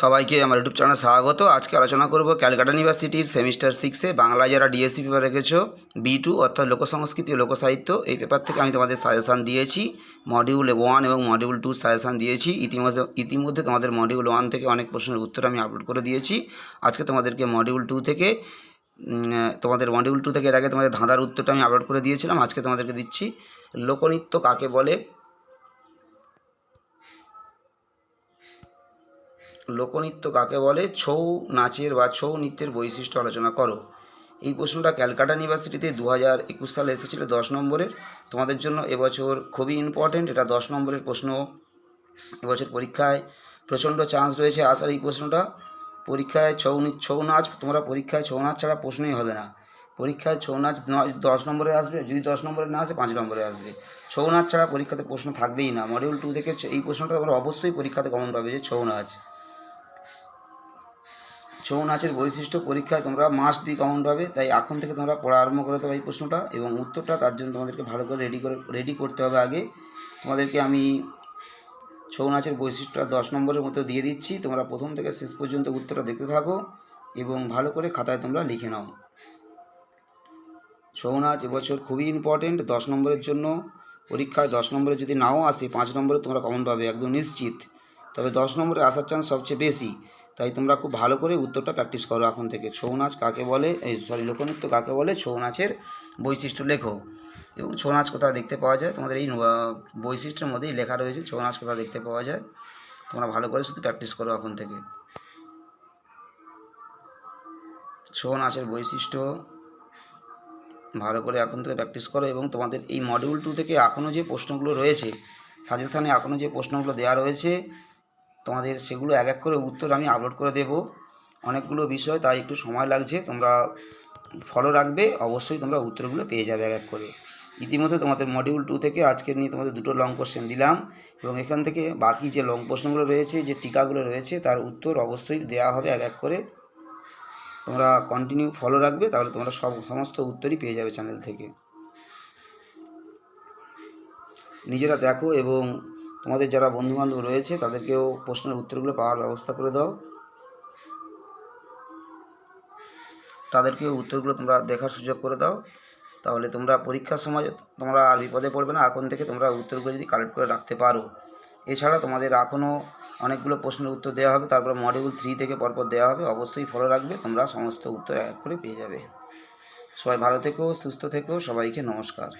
সবাইকে আমার ইউটিউব চ্যানেলে স্বাগত। আজকে আলোচনা করব ক্যালকাটা ইউনিভার্সিটির সেমিস্টার সিক্সে বাংলায় যারা ডিএসসি পেপার রেখেছো বি টু অর্থাৎ লোকসংস্কৃতি ও লোকসাহিত্য, এই পেপার থেকে আমি তোমাদের সাজেশান দিয়েছি। মডিউল ওয়ান এবং মডিউল টু সাজেশান দিয়েছি। ইতিমধ্যে ইতিমধ্যে তোমাদের মডিউল ওয়ান থেকে অনেক প্রশ্নের উত্তর আমি আপলোড করে দিয়েছি। আজকে তোমাদেরকে মডিউল টু থেকে তোমাদের মডিউল টু থেকে এর আগে তোমাদের ধাঁধার উত্তরটা আমি আপলোড করে দিয়েছিলাম। আজকে তোমাদেরকে দিচ্ছি, লোকনৃত্য কাকে বলে? লোকনৃত্য কাকে বলে? ছৌ নাচের বা ছৌ নৃত্যের বৈশিষ্ট্য আলোচনা করো। এই প্রশ্নটা ক্যালকাটা ইউনিভার্সিটিতে দু হাজার একুশ সালে এসেছিল দশ নম্বরের। তোমাদের জন্য এবছর খুবই ইম্পর্ট্যান্ট এটা দশ নম্বরের প্রশ্ন। এবছর পরীক্ষায় প্রচণ্ড চান্স রয়েছে আসার এই প্রশ্নটা। পরীক্ষায় ছৌ ছৌ নাচ, তোমরা পরীক্ষায় ছৌ নাচ ছাড়া প্রশ্নই হবে না। পরীক্ষায় ছৌ নাচ দশ নম্বরে আসবে, যদি দশ নম্বরে না আসে, পাঁচ নম্বরে আসবে। ছৌ নাচ ছাড়া পরীক্ষাতে প্রশ্ন থাকবেই না। মডিউল টু থেকে এই প্রশ্নটা তোমরা অবশ্যই পরীক্ষাতে কমন পাবে যে ছৌ নাচ। ছৌ নাচের বৈশিষ্ট্য পরীক্ষায় তোমরা মাস্ট বি কমন পাবে তাই এখন থেকে তোমরা পড়া আরম্ভ করে দেবো এই প্রশ্নটা এবং উত্তরটা তার জন্য তোমাদেরকে ভালো করে রেডি করে রেডি করতে হবে আগে। তোমাদেরকে আমি ছৌ নাচের বৈশিষ্ট্যটা দশ নম্বরের মতো দিয়ে দিচ্ছি। তোমরা প্রথম থেকে শেষ পর্যন্ত উত্তরটা দেখতে থাকো এবং ভালো করে খাতায় তোমরা লিখে নাও। ছৌ নাচ এবছর খুবই ইম্পর্টেন্ট দশ নম্বরের জন্য পরীক্ষায় দশ নম্বরে যদি নাও আসে, পাঁচ নম্বরে তোমরা কমন পাবে, একদম নিশ্চিত। তবে দশ নম্বরে আসার চান্স সবচেয়ে বেশি। তাই তোমরা খুব ভালো করে উত্তরটা প্র্যাকটিস করো এখন থেকে। ছৌ নাচ কাকে বলে? এই সরি লোকনৃত্য কাকে বলে? ছৌ নাচের বৈশিষ্ট্য লেখো। এবং ছৌ নাচ কোথাও দেখতে পাওয়া যায়? তোমাদের এই বৈশিষ্ট্যের মধ্যেই লেখা রয়েছে, ছৌ নাচ কোথাও দেখতে পাওয়া যায়। তোমরা ভালো করে শুধু প্র্যাকটিস করো এখন থেকে। ছৌ নাচের বৈশিষ্ট্য, ভালো করে এখন থেকে প্র্যাকটিস করো এবং তোমাদের এই মডিউল টু থেকে এখনও যে প্রশ্নগুলো রয়েছে সাজেশানে এখনও যে প্রশ্নগুলো দেওয়া রয়েছে তোমাদের সেগুলো এক এক করে উত্তর আমি আপলোড করে দেব। অনেকগুলো বিষয়, তাই একটু সময় লাগছে, তোমরা ফলো রাখবে, অবশ্যই তোমরা উত্তরগুলো পেয়ে যাবে এক এক করে। ইতিমধ্যে তোমাদের মডিউল টু থেকে আজকের নিয়ে তোমাদের দুটো লং কোশ্চেন দিলাম এবং এখান থেকে বাকি যে লং প্রশ্নগুলো রয়েছে, যে টিকাগুলো রয়েছে, তার উত্তর অবশ্যই দেওয়া হবে এক এক করে। তোমরা কন্টিনিউ ফলো রাখবে, তাহলে তোমরা সব, সমস্ত উত্তরই পেয়ে যাবে চ্যানেল থেকে। নিজেরা দেখো এবং তোমাদের যারা বন্ধুবান্ধব রয়েছে, তাদেরকেও প্রশ্নের উত্তরগুলো পাওয়ার ব্যবস্থা করে দাও। তাদেরকেও উত্তরগুলো তোমরা দেখার সুযোগ করে দাও। তাহলে তোমরা পরীক্ষার সময় তোমরা আর বিপদে পড়বে না, এখন থেকে তোমরা উত্তরগুলো যদি কালেক্ট করে রাখতে পারো। এছাড়া তোমাদের এখনও অনেকগুলো প্রশ্নের উত্তর দেওয়া হবে, তারপর মডিউল থ্রি থেকে পরপর দেওয়া হবে, অবশ্যই ফলো রাখবে, তোমরা সমস্ত উত্তর এক করে পেয়ে যাবে। সবাই ভালো থেকো, সুস্থ থেকো, সবাইকে নমস্কার।